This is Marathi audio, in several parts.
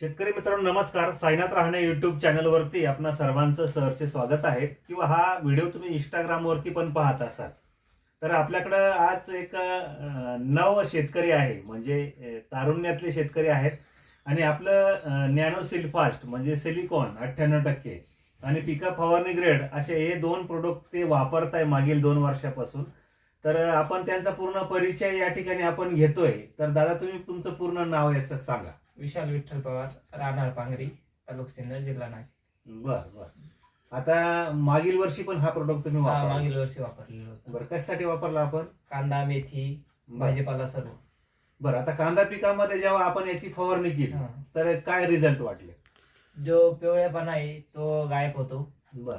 शेतकरी मित्रांनो नमस्कार. साईनाथ राहणे युट्यूब चॅनलवरती आपणा सर्वांचं सहर्ष स्वागत आहे. किंवा हा व्हिडिओ तुम्ही इंस्टाग्रामवरती पण पाहत असाल. तर आपल्याकडं आज एक नव शेतकरी आहे. म्हणजे तारुण्यातले शेतकरी आहेत. आणि आपलं नॅनो सिल्फास्ट म्हणजे सिलिकॉन अठ्ठ्याण्णव टक्के. आणि पिका फवारणी ग्रेड असे हे दोन प्रोडक्ट ते वापरत आहे मागील दोन वर्षापासून. तर आपण त्यांचा पूर्ण परिचय या ठिकाणी आपण घेतोय. तर दादा तुम्ही तुमचं पूर्ण नाव याचं सांगा. विशाल विठ्ठल पवार राहणार पांगरी तालुका सिन्नर जिल्हा नाशिक. बर बर. आता मागील वर्षी पण हा प्रोडक्ट तुम्ही हा वापरला. मागील वर्षी वापरलेलं होतं. बरं कशासाठी वापरला आपण? कांदा मेथी बरं. भाजीपाला सर्व. बरं, आता कांदा पिकामध्ये जेव्हा आपण याची फवारणी केली हा. तर काय रिझल्ट वाटले? जो पिवळेपणा आहे तो गायब होतो. बर.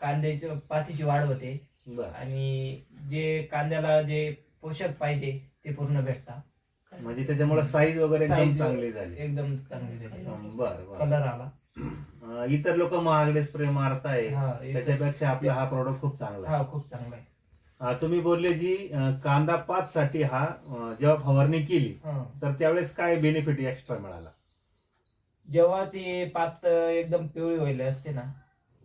कांद्याची पातीची वाढ होते. बर. आणि जे कांद्याला जे पोषक पाहिजे ते पूर्ण भेटतात. म्हणजे त्याच्यामुळे साईज वगैरे एकदम चांगली झाली. एकदम चांगली झाली. बर कलर आला. इतर लोक महागडे स्प्रे मारताय. हा त्याच्यापेक्षा आपला हा प्रोडक्ट खूप चांगला आहे. हा खूप चांगला आहे. तुम्ही बोलले जी कांदा पाच साठी हा जेव्हा फवारणी केली. तर त्यावेळेस काय बेनिफिट एक्स्ट्रा मिळाला? जेव्हा ती पात एकदम पिवळी व्हायला असते ना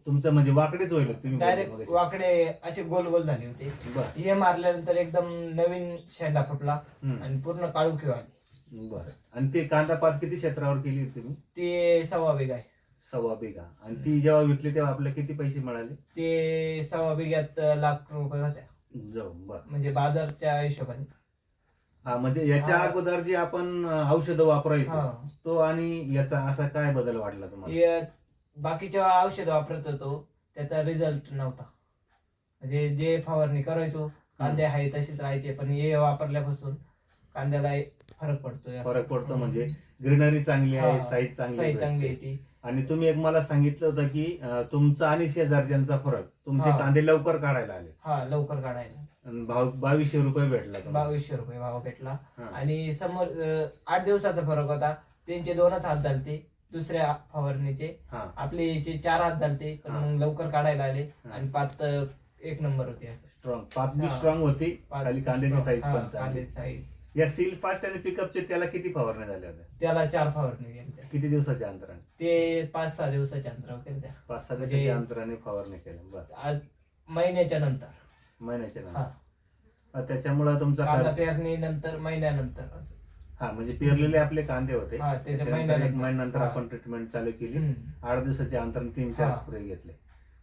तुमचं म्हणजे वाकडेच होईल तुम्ही डायरेक्ट. वाकडे असे गोल गोल झाले होते. बर. हे मारल्यानंतर एकदम नवीन शेंडा फुटला हम्म. आणि पूर्ण काळू किंवा बरं. आणि ते कांदा पात किती क्षेत्रावर केली होती तुम्ही? ते सव्वा बिघ आहे. सव्वा बिघा. आणि ती जेव्हा विकली तेव्हा आपल्याला किती पैसे मिळाले? ते सव्वा बिघ्यात लाख रुपये होत्या. जाऊ बर. म्हणजे बाजारच्या हिशोबाने. हा म्हणजे याच्या हा. अगोदर जे आपण औषधं वापरायचो हा. तो आणि याचा असा काय बदल वाटला तुम्हाला? हे बाकीच्या औषध वापरत होतो त्याचा रिझल्ट नव्हता म्हणजे जे फवारणी करायचो कांदे आहे तसेच राहायचे पण हे वापरल्यापासून कांद्याला फरक पडतोय असं. फरक पडतो. म्हणजे ग्रीनरी चांगली आहे. साईज चांगली साईज चांगली. आहे ती आणि तुम्ही एक मला सांगितलं होतं की तुमचा आणि शेजारच्यांचा फरक तुमचे. कांदे लवकर काढायला आले हा लवकर काढायला भाव बावीसशे रुपये भेटला. बावीसशे रुपये भाव भेटला. आणि समोर आठ दिवसाचा फरक होता त्यांचे दोनच हात झालते दुसऱ्या फवारणीचे. हा. आपले याचे चार हात झालते पण हा. मग लवकर काढायला आले हा. आणि पात अं, एक नंबर होती असं. स्ट्रॉंग पात बी हा. स्ट्रॉंग होती पात खाली कांद्याची साईज हा, पण चांगली. कांद्याची या सील फास्ट आणि पिकअपचे त्याला किती फवारण्या झाल्या होत्या? त्याला चार फवारणी केल्या किती दिवसाच्या अंतराने? ते पाच सहा दिवसाच्या अंतरावर केल्या पाच सहा म्हणजे- दिवसाच्या अंतराने फवारणी केल्या. बरं. आज महिन्याच्या नंतर. महिन्याच्या हा. नंतर त्याच्यामुळे तुमचा कांदा खर्च पेरणी नंतर महिन्यानंतर असं. हा म्हणजे पेरलेले आपले कांदे होते. हा, त्याच्या त्याच्यानंतर एक महिन्यानंतर. महिन्यानंतर हा. आपण ट्रीटमेंट चालू केली. हम्म. आठ दिवसाच्या अंतराने तीन चार हा. स्प्रे घेतले.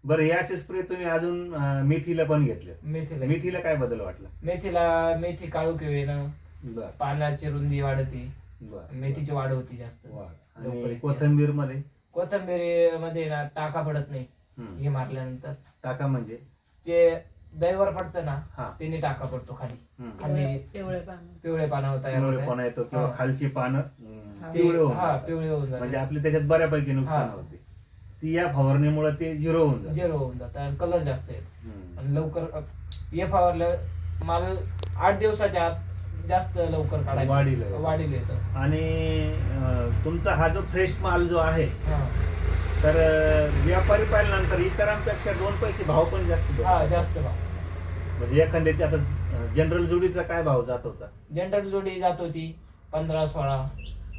बरं हे असे स्प्रे तुम्ही अजून अं, मेथीला पण घेतले. मेथीला. मेथीला काय बदल वाटला? मेथीला मेथी काळू किंवा बर. पानाची रुंदी वाढते. बर. मेथीची वाढ होती जास्त. वा. लवकर आणि येते. कोथंबीरमध्ये कोथंबीरमध्ये ना टाका पडत नाही. हे मारल्यानंतर. टाका म्हणजे? जे दैवर पडतं ना हा त्याने टाका पडतो खाली हम्म. खाली पिवळे पान पिवळे पानं तयार पिवळेपणा होतात येतो किंवा हा. खालची पानं हम्म, ते- पिवळे होऊन हा जातात. पिवळे होऊन म्हणजे जातात आपली त्याच्यात बऱ्यापैकी नुकसान हा. होते ती या फवारणीमुळे ते झिरो होऊन जाते झिरो होऊन जातात आणि कलर जास्त येतो हम्म. आणि लवकर हे फवारलं माल आठ दिवसाच्या आत जास्त लवकर काढायला वाढीला येतो. वाढीला येतो आणि अं, तुमचा हा जो फ्रेश माल जो आहे हा तर अं, व्यापारी पाहिल्यानंतर इतरांपेक्षा दोन पैसे भाव पण जास्त देतो. हा जास्त भाव म्हणजे एखाद्याची आता जनरल जोडीचा काय भाव जात होता? जनरल जोडी जात होती पंधरा सोळा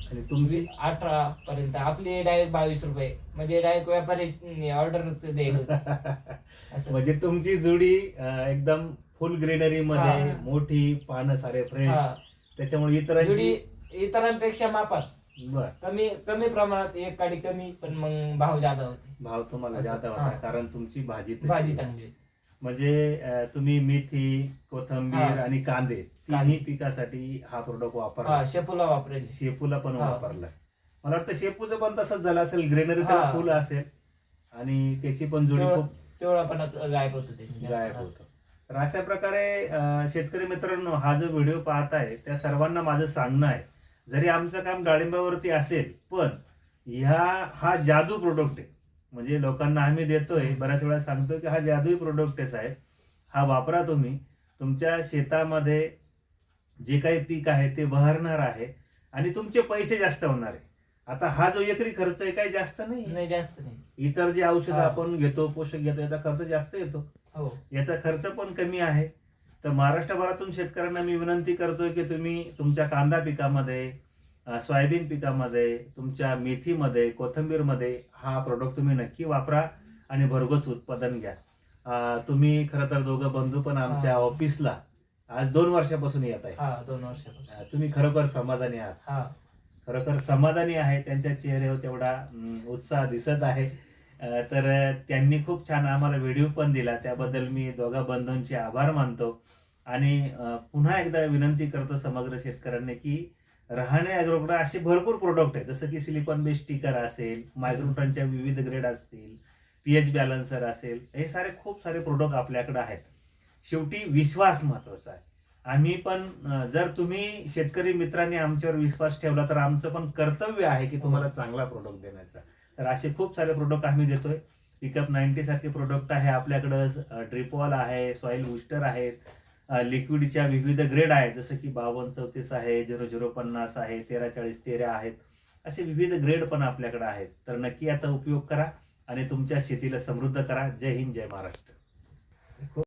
आणि तुमची? अठरा पर्यंत. आपली डायरेक्ट बावीस रुपये. म्हणजे डायरेक्ट व्यापारी ऑर्डर म्हणजे तुमची जोडी एकदम फुल ग्रीनरी मध्ये. मोठी पानं सारे फ्रेश. त्याच्यामुळे इतरांची जोडी इतरांपेक्षा मापात. कमी कमी प्रमाणात एक काडी कमी पण मग भाव जादा होते. भाव तुम्हाला जाता होता. कारण तुमची भाजी भाजी. चांगली म्हणजे तुम्ही मेथी कोथंबीर. आणि कांदे. तिन्ही पिकासाठी हा प्रोडक्ट वापरला हा शेपूला वापरेल शेपूला पण. वापरलाय मला वाटतं शेपूचं पण तसंच झालं असेल ग्रेनरी हा. फुल असेल आणि त्याची पण जोडी खूप पिवळापणा गायब होतो गायब. होतो तर अशा प्रकारे शेतकरी मित्रांनो हा जो व्हिडिओ पाहत आहे त्या सर्वांना माझं सांगणं आहे जरी आमचं काम डाळिंबावरती असेल पण ह्या हा जादू प्रोडक्ट आहे म्हणजे लोकांना आम्ही देतोय बऱ्याच वेळा सांगतोय की हा जादुई प्रोडक्टच आहे. हा वापरा तुम्ही. तुमच्या शेतामध्ये जे काही पीक आहे ते बहरणार आहे आणि तुमचे पैसे जास्त होणार आहे. आता हा जो एकरी खर्च आहे काही जास्त नाही नाही जास्त नाही. इतर जे औषधं. आपण घेतो पोषक घेतो याचा खर्च जास्त येतो. हो. याचा खर्च पण कमी आहे. तर महाराष्ट्रभरातून शेतकऱ्यांना मी विनंती करतोय की तुम्ही तुमच्या कांदा पिकामध्ये सोयाबीन पिकामध्ये तुमच्या मेथीमध्ये कोथिंबीरमध्ये हा प्रोडक्ट तुम्ही नक्की वापरा आणि भरघोस उत्पादन घ्या. तुम्ही खरं तर दोघं बंधू पण आमच्या. ऑफिसला आज दोन वर्षापासून येत आहे. हा दोन वर्षापासून. तुम्ही खरोखर समाधानी आहात. हा. खरोखर समाधानी आहे त्यांच्या चेहऱ्यावर तेवढा उत्साह दिसत आहे. तर त्यांनी खूप छान आम्हाला व्हिडिओ पण दिला त्याबद्दल मी दोघा बंधूंचे आभार मानतो. आणि पुन्हा एकदा विनंती करतो समग्र शेतकऱ्यांनी की रहाणे अॅग्रोकडे असे भरपूर प्रोडक्ट आहेत. जसं की सिलिकॉन बेस्ड स्टिकर असेल मायक्रोटनच्या विविध ग्रेड असतील पीएच बॅलन्सर असेल हे सारे खूप सारे प्रोडक्ट आपल्याकडे आहेत. शेवटी विश्वास महत्त्वाचा आहे. आम्ही पण जर तुम्ही शेतकरी मित्रांनी आमच्यावर विश्वास ठेवला तर आमचं पण कर्तव्य आहे की तुम्हाला चांगला प्रोडक्ट देण्याचा. तर असे खूप सारे प्रोडक्ट आम्ही देतोय. पिकअप नाईन्टी सारखे प्रोडक्ट आहे आपल्याकडं ड्रिपॉल आहे सॉइल बुस्टर आहेत. लिक्विडच्या विविध ग्रेड आहेत. जसं की बावन्न चौतीस आहे झिरो झिरो पन्नास आहे तेरा चाळीस तेरा आहेत. असे विविध ग्रेड पण आपल्याकडे आहेत. तर नक्की याचा उपयोग करा आणि तुमच्या शेतीला समृद्ध करा. जय हिंद जय महाराष्ट्र.